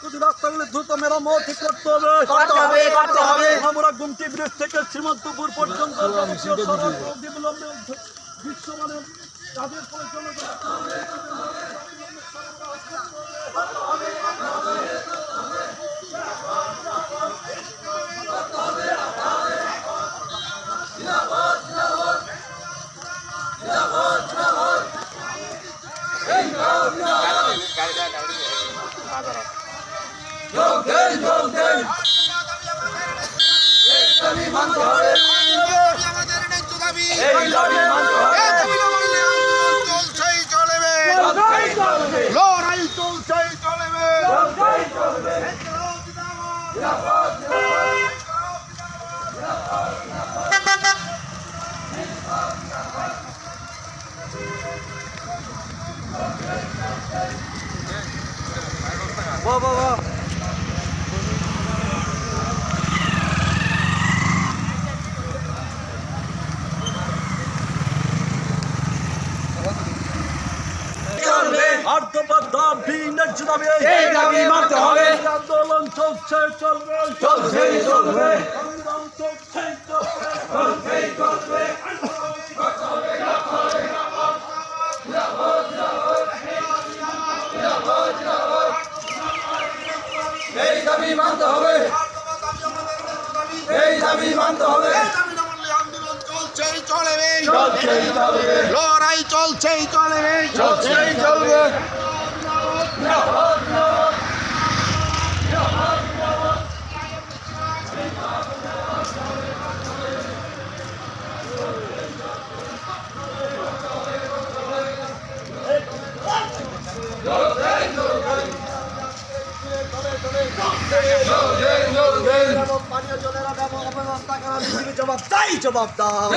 ক্ষতি রাস্তাগুলি দ্রুত মেরামত করতে হবে? করতে হবে, করতে হবে। আমরা গুমটি ব্রিজ থেকে শ্রীমন্তপুর পর্যন্ত যাবতীয় সড়ক অবিলম্বে বিশ্বমানের কাজের পরিচালনা করতে হবে। আমাদের ন্যায্য দাবি এই দাবি মানতে হবে। এই দাবি না চলছেই চলবে চলছেই চলবে বাহ বাহ বাহ চলবে। আর্থপদ দাবি ন্যায্য দাবি এই দাবি মানতে হবে। এই আন্দোলন চলছে চলবে চলছেই চলবে। সংগ্রাম চলছে চলবে। এই দাবি মানতে হবে। এই দাবি মানতে হবে। এই দাবি না মানলে আন্দোলন চলছেই চলবে। চলবে। চলছেই চলবে। চলছেই চলবে। পানীয় জলের ব্যবস্থা করা জবাব তাই জবাব দাও।